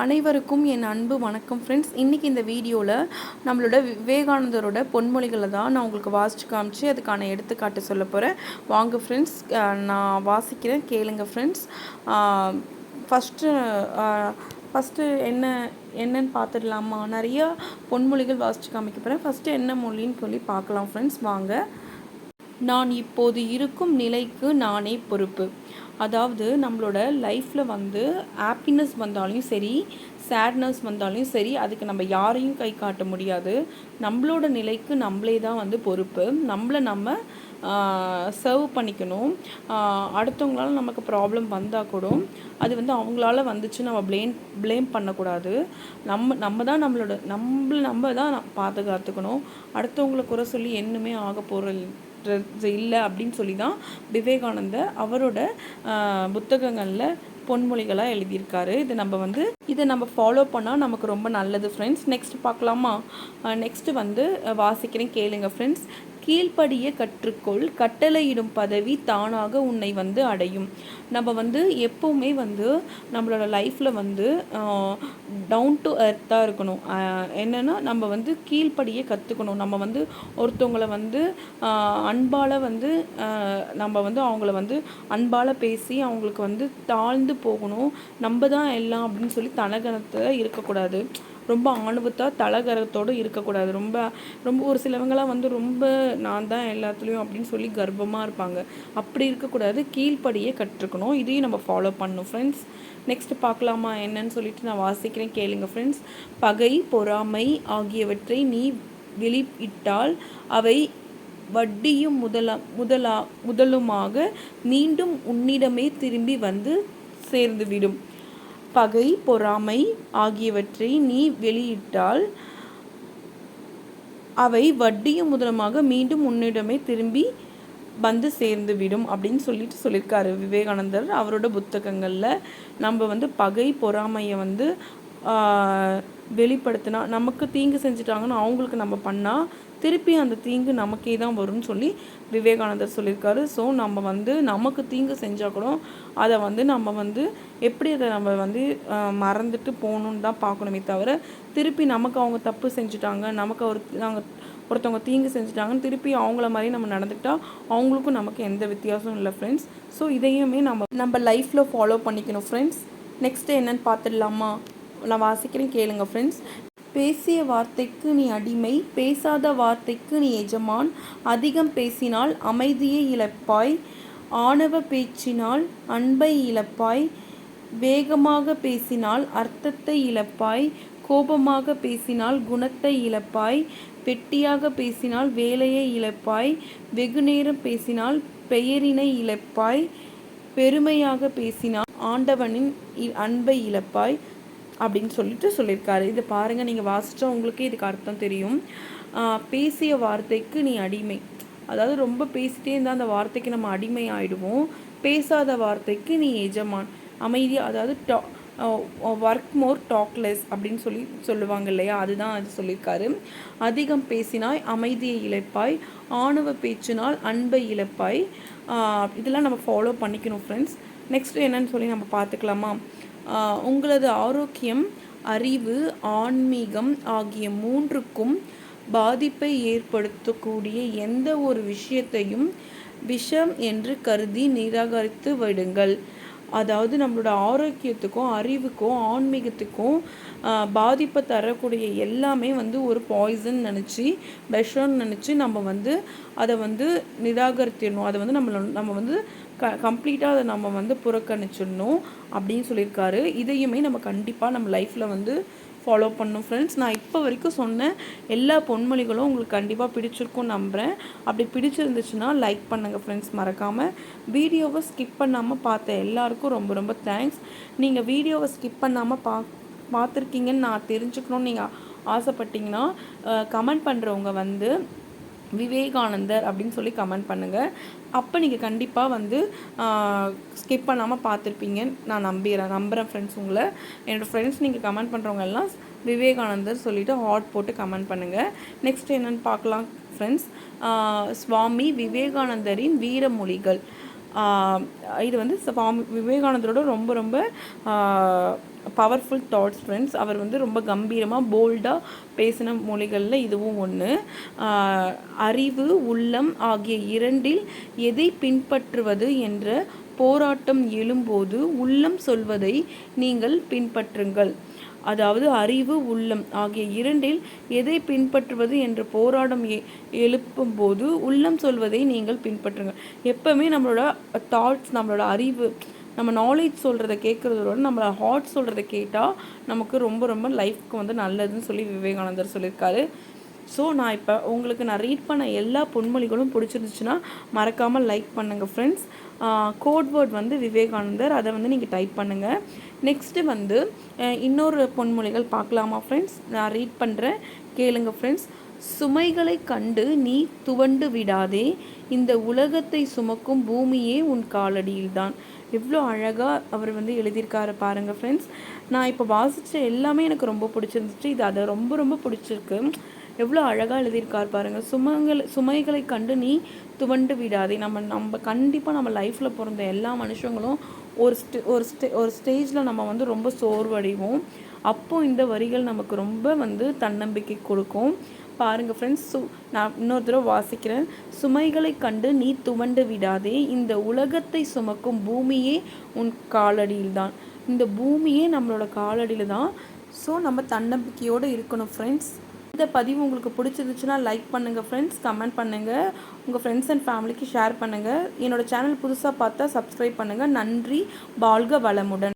அனைவருக்கும் என் அன்பு வணக்கம் ஃப்ரெண்ட்ஸ் இன்றைக்கி இந்த வீடியோவில் நம்மளோட விவேகானந்தரோட பொன்மொழிகளை தான் நான் உங்களுக்கு வாசித்து காமிச்சு அதுக்கான எடுத்துக்காட்டு சொல்ல போகிறேன் வாங்க ஃப்ரெண்ட்ஸ் நான் வாசிக்கிறேன். கேளுங்க ஃப்ரெண்ட்ஸ் ஃபஸ்ட்டு ஃபஸ்ட்டு என்ன என்னன்னு பார்த்துடலாமா? நிறையா பொன்மொழிகள் வாசித்து காமிக்க போகிறேன் ஃபஸ்ட்டு என்ன மொழின்னு சொல்லி பார்க்கலாம் ஃப்ரெண்ட்ஸ் வாங்க. நான் இப்போது இருக்கும் நிலைக்கு நானே பொறுப்பு. அதாவது நம்மளோட லைஃப்பில் வந்து ஹாப்பினஸ் வந்தாலும் சரி சேட்னஸ் வந்தாலும் சரி அதுக்கு நம்ம யாரையும் கை காட்ட முடியாது. நம்மளோட நிலைக்கு நம்மளே தான் வந்து பொறுப்பு. நம்மளை நம்ம சர்வ் பண்ணிக்கணும். அடுத்தவங்களால நமக்கு ப்ராப்ளம் வந்தால் கூட அது வந்து அவங்களால வந்துச்சு நம்ம ப்ளேம் ப்ளேம் பண்ணக்கூடாது. நம்ம நம்ம தான் நம்மளோட நம்மளை நம்ம தான் பாதுகாத்துக்கணும். அடுத்தவங்களை குறை சொல்லி என்னமே ஆக போகிறது இல்லை அப்படின்னு சொல்லி தான் விவேகானந்தர் அவரோட புத்தகங்களில் பொன்மொழிகளாக எழுதியிருக்காரு. இது நம்ம வந்து இதை நம்ம ஃபாலோ பண்ணால் நமக்கு ரொம்ப நல்லது ஃப்ரெண்ட்ஸ் நெக்ஸ்ட் பார்க்கலாமா? நெக்ஸ்ட்டு வந்து வாசிக்கிறேன் கேளுங்க ஃப்ரெண்ட்ஸ் கீழ்ப்படிய கற்றுக்கொள். கட்டளையிடும் பதவி தானாக உன்னை வந்து அடையும். நம்ம வந்து எப்போவுமே வந்து நம்மளோட லைஃப்பில் வந்து டவுன் டு எர்த்தாக இருக்கணும். என்னென்னா நம்ம வந்து கீழ்ப்படிய கற்றுக்கணும் நம்ம வந்து ஒருத்தவங்களை வந்து அன்பால் வந்து நம்ம வந்து அவங்கள வந்து அன்பால் பேசி அவங்களுக்கு வந்து தாழ்ந்து போகணும். நம்ம தான் எல்லாம் அப்படின்னு சொல்லி தனகணத்தில் இருக்கக்கூடாது. ரொம்ப ஆணுவத்தாக தலகரத்தோடு இருக்கக்கூடாது. ரொம்ப ரொம்ப ஒரு சிலவங்களாம் வந்து ரொம்ப நான் தான் எல்லாத்துலேயும் அப்படின்னு சொல்லி கர்ப்பமாக இருப்பாங்க. அப்படி இருக்கக்கூடாது. கீழ்ப்படியே கற்றுக்கணும். இதையும் நம்ம ஃபாலோ பண்ணணும் ஃப்ரெண்ட்ஸ் நெக்ஸ்ட் பார்க்கலாமா என்னன்னு சொல்லிட்டு நான் வாசிக்கிறேன். கேளுங்க ஃப்ரெண்ட்ஸ் பகை பொறாமை ஆகியவற்றை நீ வெளியிட்டால் அவை வட்டியும் முதலா முதலா முதலுமாக மீண்டும் உன்னிடமே திரும்பி வந்து சேர்ந்துவிடும். பகை பொறாமை ஆகியவற்றை நீ வெளியிட்டால் அவை வட்டியும் முதலமாக மீண்டும் உன்னிடமே திரும்பி வந்து சேர்ந்து விடும் அப்படின்னு சொல்லிட்டு சொல்லியிருக்காரு விவேகானந்தர் அவரோட புத்தகங்களில். நம்ம வந்து பகை பொறாமையை வந்து வெளிப்படுத்தினா நமக்கு தீங்கு செஞ்சுட்டாங்கன்னு அவங்களுக்கு நம்ம பண்ணால் திருப்பி அந்த தீங்கு நமக்கே தான் வரும்னு சொல்லி விவேகானந்தர் சொல்லியிருக்காரு. ஸோ நம்ம வந்து நமக்கு தீங்கு செஞ்சால் கூட அதை வந்து நம்ம வந்து எப்படி அதை நம்ம வந்து மறந்துட்டு போகணுன்னு தான் பார்க்கணுமே தவிர திருப்பி நமக்கு அவங்க தப்பு செஞ்சுட்டாங்க நமக்கு ஒரு நாங்கள் ஒருத்தவங்க தீங்கு செஞ்சுட்டாங்கன்னு திருப்பி அவங்கள மாதிரி நம்ம நடந்துக்கிட்டால் அவங்களுக்கும் நமக்கு எந்த வித்தியாசமும் இல்லை ஃப்ரெண்ட்ஸ் ஸோ இதையுமே நம்ம நம்ம லைஃப்பில் ஃபாலோ பண்ணிக்கணும் ஃப்ரெண்ட்ஸ் நெக்ஸ்ட்டு என்னென்னு பார்த்துடலாமா? நான் வாசிக்கிறேன் கேளுங்க ஃப்ரெண்ட்ஸ் பேசிய வார்த்தைக்கு நீ அடிமை பேசாத வார்த்தைக்கு நீ எஜமான். அதிகம் பேசினால் அமைதியை இழப்பாய். ஆணவ பேச்சினால் அன்பை இழப்பாய். வேகமாக பேசினால் அர்த்தத்தை இழப்பாய். கோபமாக பேசினால் குணத்தை இழப்பாய். வெட்டியாக பேசினால் வேலையை இழப்பாய். வெகு நேரம் பேசினால் பெயரினை இழப்பாய். பெருமையாக பேசினால் ஆண்டவனின் அன்பை இழப்பாய். அப்படின்னு சொல்லிட்டு சொல்லியிருக்காரு. இதை பாருங்கள் நீங்கள் வாசித்தா உங்களுக்கே இதுக்கு அர்த்தம் தெரியும். பேசிய வார்த்தைக்கு நீ அடிமை. அதாவது ரொம்ப பேசிட்டே இருந்தால் அந்த வார்த்தைக்கு நம்ம அடிமை ஆகிடுவோம் பேசாத வார்த்தைக்கு நீ எஜமான். அமைதியாக அதாவது டா ஒர்க் மோர் டாக்லெஸ் அப்படின்னு சொல்லி சொல்லுவாங்க இல்லையா? அதுதான் அது சொல்லியிருக்காரு. அதிகம் பேசினாய் அமைதியை இழப்பாய். ஆணவ பேச்சினால் அன்பை இழப்பாய். இதெல்லாம் நம்ம ஃபாலோ பண்ணிக்கணும் ஃப்ரெண்ட்ஸ் நெக்ஸ்ட் என்னன்னு சொல்லி நம்ம பார்த்துக்கலாமா? உங்களது ஆரோக்கியம் அறிவு ஆன்மீகம் ஆகிய மூன்றுக்கும் பாதிப்பை ஏற்படுத்தக்கூடிய எந்த ஒரு விஷயத்தையும் விஷம் என்று கருதி நிராகரித்து விடுங்கள். அதாவது நம்மளோட ஆரோக்கியத்துக்கும் அறிவுக்கும் ஆன்மீகத்துக்கும் பாதிப்பை தரக்கூடிய எல்லாமே வந்து ஒரு பாய்சன் நினச்சி விஷம்னு நினச்சி நம்ம வந்து அதை வந்து நிராகரித்திடணும். அதை வந்து நம்மள நம்ம வந்து க கம்ப்ளீட்டாக அதை நம்ம வந்து புறக்கணிச்சிடணும் அப்படின்னு சொல்லியிருக்காரு. இதையுமே நம்ம கண்டிப்பாக நம்ம லைஃப்பில் வந்து ஃபாலோ பண்ணும் ஃப்ரெண்ட்ஸ் நான் இப்போ வரைக்கும் சொன்ன எல்லா பொன்மொழிகளும் உங்களுக்கு கண்டிப்பாக பிடிச்சிருக்கும் நம்புகிறேன் அப்படி பிடிச்சிருந்துச்சுன்னா லைக் பண்ணுங்கள் ஃப்ரெண்ட்ஸ் மறக்காமல் வீடியோவை ஸ்கிப் பண்ணாமல் பார்த்த எல்லாருக்கும் ரொம்ப ரொம்ப தேங்க்ஸ் நீங்கள் வீடியோவை ஸ்கிப் பண்ணாமல் பா பார்த்துருக்கீங்கன்னு நான் தெரிஞ்சுக்கணும்னு நீங்கள் ஆசைப்பட்டீங்கன்னா கமெண்ட் பண்ணுறவங்க வந்து விவேகானந்தர் அப்படின்னு சொல்லி கமெண்ட் பண்ணுங்கள் அப்போ நீங்கள் கண்டிப்பாக வந்து ஸ்கிப் பண்ணாமல் பார்த்துருப்பீங்கன்னு நான் நம்பிடுறேன் நம்புகிறேன் ஃப்ரெண்ட்ஸ் உங்களை. என்னோடய ஃப்ரெண்ட்ஸ் நீங்கள் கமெண்ட் பண்ணுறவங்க எல்லாம் விவேகானந்தர் சொல்லிவிட்டு ஹாட் போட்டு கமெண்ட் பண்ணுங்கள் நெக்ஸ்ட் என்னென்னு பார்க்கலாம் ஃப்ரெண்ட்ஸ் சுவாமி விவேகானந்தரின் வீரமொழிகள். இது வந்து சுவாமி விவேகானந்தரோட ரொம்ப ரொம்ப பவர்ஃபுல் தாட்ஸ் ஃப்ரெண்ட்ஸ் அவர் வந்து ரொம்ப கம்பீரமாக போல்டாக பேசின மொழிகளில் இதுவும் ஒன்று அறிவு உள்ளம் ஆகிய இரண்டில் எதை பின்பற்றுவது என்ற போராட்டம் எழும்போது உள்ளம் சொல்வதை நீங்கள் பின்பற்றுங்கள். அதாவது அறிவு உள்ளம் ஆகிய இரண்டில் எதை பின்பற்றுவது என்று போராடம் எ எழுப்பும்போது உள்ளம் சொல்வதை நீங்கள் பின்பற்றுங்கள். எப்பவுமே நம்மளோட தாட்ஸ் நம்மளோட அறிவு நம்ம நாலேஜ் சொல்கிறத கேட்குறதோட நம்ம ஹார்ட் சொல்கிறத கேட்டால் நமக்கு ரொம்ப ரொம்ப லைஃப்க்கு வந்து நல்லதுன்னு சொல்லி விவேகானந்தர் சொல்லியிருக்காரு. ஸோ நான் இப்போ உங்களுக்கு நான் ரீட் பண்ண எல்லா பொன்மொழிகளும் பிடிச்சிருந்துச்சுன்னா மறக்காமல் லைக் பண்ணுங்கள் ஃப்ரெண்ட்ஸ் கோட் வேர்ட் வந்து விவேகானந்தர். அதை வந்து நீங்கள் டைப் பண்ணுங்கள் நெக்ஸ்ட்டு வந்து இன்னொரு பொன்மொழிகள் பார்க்கலாமா ஃப்ரெண்ட்ஸ் நான் ரீட் பண்ணுறேன் கேளுங்கள் ஃப்ரெண்ட்ஸ் சுமைகளை கண்டு நீ துவண்டு விடாதே. இந்த உலகத்தை சுமக்கும் பூமியே உன் காலடியில்தான். எவ்வளோ அழகாக அவர் வந்து எழுதியிருக்காரு பாருங்கள் ஃப்ரெண்ட்ஸ் நான் இப்போ வாசித்த எல்லாமே எனக்கு ரொம்ப பிடிச்சிருந்துச்சு. இது அதை ரொம்ப ரொம்ப பிடிச்சிருக்கு. எவ்வளோ அழகாக எழுதியிருக்கார் பாருங்கள் சுமங்களை சுமைகளை கண்டு நீ துவண்டு விடாதே. நம்ம நம்ம கண்டிப்பாக நம்ம லைஃப்பில் பிறந்த எல்லா மனுஷங்களும் ஒரு ஸ்டே ஒரு ஸ்டே ஒரு ஸ்டேஜில் நம்ம வந்து ரொம்ப சோர்வடைவோம். அப்போது இந்த வரிகள் நமக்கு ரொம்ப வந்து தன்னம்பிக்கை கொடுக்கும். பாருங்கள் ஃப்ரெண்ட்ஸ் சு நான் இன்னொரு தடவை வாசிக்கிறேன். சுமைகளை கண்டு நீ துவண்டு விடாதே. இந்த உலகத்தை சுமக்கும் பூமியே உன் காலடியில் தான் இந்த பூமியே நம்மளோட காலடியில் தான் ஸோ நம்ம தன்னம்பிக்கையோடு இருக்கணும் ஃப்ரெண்ட்ஸ் இந்த பதிவு உங்களுக்கு பிடிச்சிருந்துச்சுன்னா லைக் பண்ணுங்கள் ஃப்ரெண்ட்ஸ் கமெண்ட் பண்ணுங்கள் உங்கள் ஃப்ரெண்ட்ஸ் அண்ட் ஃபேமிலிக்கு ஷேர் பண்ணுங்கள் என்னோடய சேனல் புதுசாக பார்த்தா சப்ஸ்கிரைப் பண்ணுங்கள் நன்றி. வாழ்க வளமுடன்.